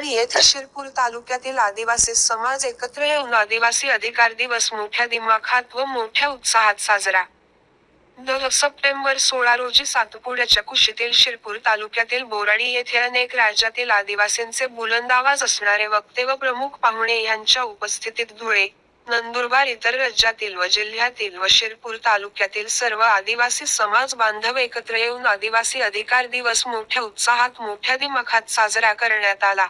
ठिकाणी येथे शिरपूर तालुक्यातील आदिवासी समाज एकत्र येऊन आदिवासी अधिकार दिवस मोठ्या दिमाखात व मोठ्या उत्साहात साजरा. दर सप्टेंबर सोळा रोजी सातपुड्याच्या कुशीतील शिरपूर तालुक्यातील बोराडी येथे अनेक राज्यातील आदिवासींचे बुलंद आवाज असणारे वक्ते व प्रमुख पाहुणे ह्यांच्या उपस्थितीत धुळे, नंदुरबार इतर राज्यातील व जिल्ह्यातील व शिरपूर तालुक्यातील सर्व आदिवासी समाज बांधव एकत्र येऊन आदिवासी अधिकार दिवस मोठ्या उत्साहात मोठ्या दिमाखात साजरा करण्यात आला.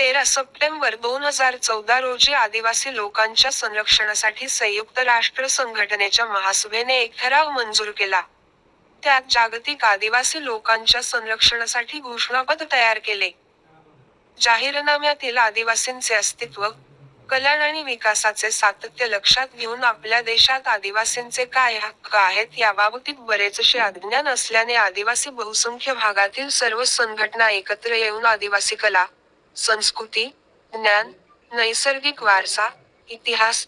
तेरा सप्टेंबर दोन हजार चौदा रोजी आदिवासी लोकांच्या संरक्षणासाठी संयुक्त राष्ट्र संघटनेच्या महासभेने एक ठराव मंजूर केला. त्यात जागतिक आदिवासी लोकांच्या संरक्षणासाठी घोषणापत्र तयार केले. जाहीरनाम्यातील आदिवासींचे अस्तित्व, कल्याण आणि विकासाचे सातत्य लक्षात घेऊन आपल्या देशात आदिवासींचे काय हक्क आहेत याबाबतीत बरेचसे अज्ञान असल्याने आदिवासी बहुसंख्य भागातील सर्व संघटना एकत्र येऊन आदिवासी कला, संस्कृती, ज्ञान, नैसर्गिक वारसा, इतिहास,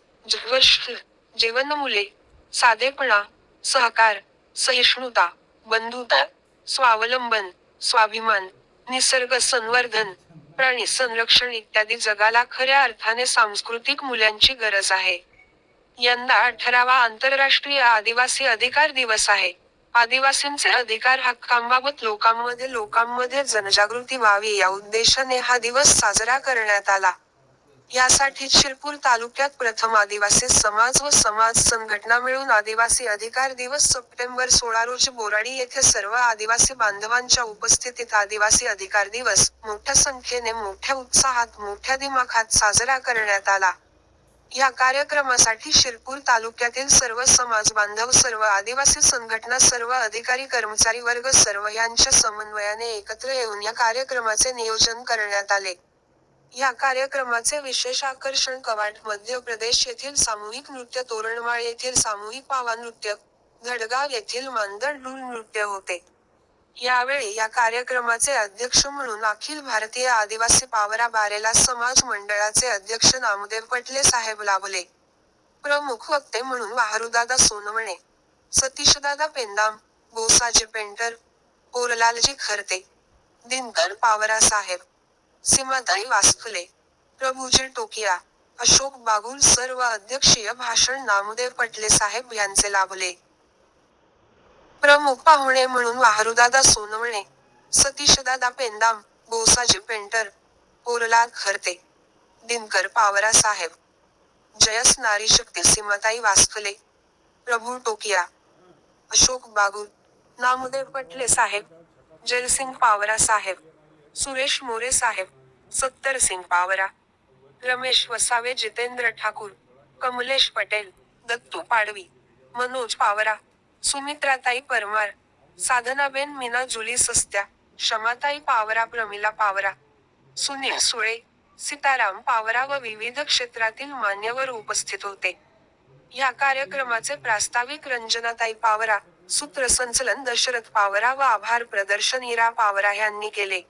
जीवनमुले साधेपणा, सहकार, सहिष्णुता, बंधुता, स्वावलंबन, स्वाभिमान, निसर्ग संवर्धन, प्राणी संरक्षण इत्यादी जगाला खऱ्या अर्थाने सांस्कृतिक मूल्यांची गरज आहे. यंदा अठरावा आंतरराष्ट्रीय आदिवासी अधिकार दिवस आहे. आदिवासींचे अधिकार हक्कांबाबत लोकांमध्ये लोकांमध्ये जनजागृती व्हावी या उद्देशाने हा दिवस साजरा करण्यात आला. यासाठी शिरपूर तालुक्यात प्रथम आदिवासी समाज व समाज संघटना मिळून आदिवासी अधिकार दिवस सप्टेंबर सोळा रोजी बोराडी येथे सर्व आदिवासी बांधवांच्या उपस्थितीत आदिवासी अधिकार दिवस, मोठ्या संख्येने मोठ्या उत्साहात मोठ्या दिमाखात साजरा करण्यात आला. या कार्यक्रमासाठी शिरपूर तालुक्यातील सर्व समाज बांधव सर्व आदिवासी संघटना सर्व अधिकारी कर्मचारी वर्ग सर्व यांच्या समन्वयाने एकत्र येऊन या कार्यक्रमाचे नियोजन करण्यात आले. या कार्यक्रमाचे विशेष आकर्षण कवाट मध्य प्रदेश येथील सामूहिक नृत्य तोरणमाळ येथील सामूहिक पावा नृत्य, धडगाव येथील मांदळ डुल नृत्य होते. यावेळी या कार्यक्रमाचे अध्यक्ष म्हणून अखिल भारतीय आदिवासी पावरा बारेला समाज मंडळाचे अध्यक्ष नामदेव पटले साहेब लाभले. प्रमुख वक्ते म्हणून वाहरूदादा सोनवणे, सतीशदादा पेंदाम, गोसाजी पेंटर, पोरलालजी खरते, दिनकर पावरासाहेब, सीमाताई वासफुले, प्रभूजी टोकिया, अशोक बागुल सर्व अध्यक्षीय भाषण नामदेव पटले साहेब यांचे लाभले. प्रमुख पाहुणे म्हणून वाहरूदादा सोनवणे, सतीशदादा पेंदाम, बोसाजी पेंटर, पोरलाल खरते, दिनकर पावरा साहेब जयस नारीशक्ती सीमाताई वासफले, प्रभू टोकिया, अशोक बागुल, नामदेव पटले साहेब, जयसिंग पावरा साहेब, सुरेश मोरे साहेब, सत्तरसिंग पावरा, रमेश वसावे जितेंद्र ठाकूर, कमलेश पटेल, दत्तू पाडवी, मनोज पावरा, सुमित्राताई परमार, साधनाबेन मीना जुली सस्त्या, शमाताई पावरा प्रमिला पावरा, सुनील सुळे, सीताराम पावरा व विविध क्षेत्रातील मान्यवर उपस्थित होते. या कार्यक्रमाचे प्रास्ताविक रंजनाताई पावरा, सूत्रसंचलन दशरथ पावरा व आभार प्रदर्शन हिरा पावरा यांनी केले.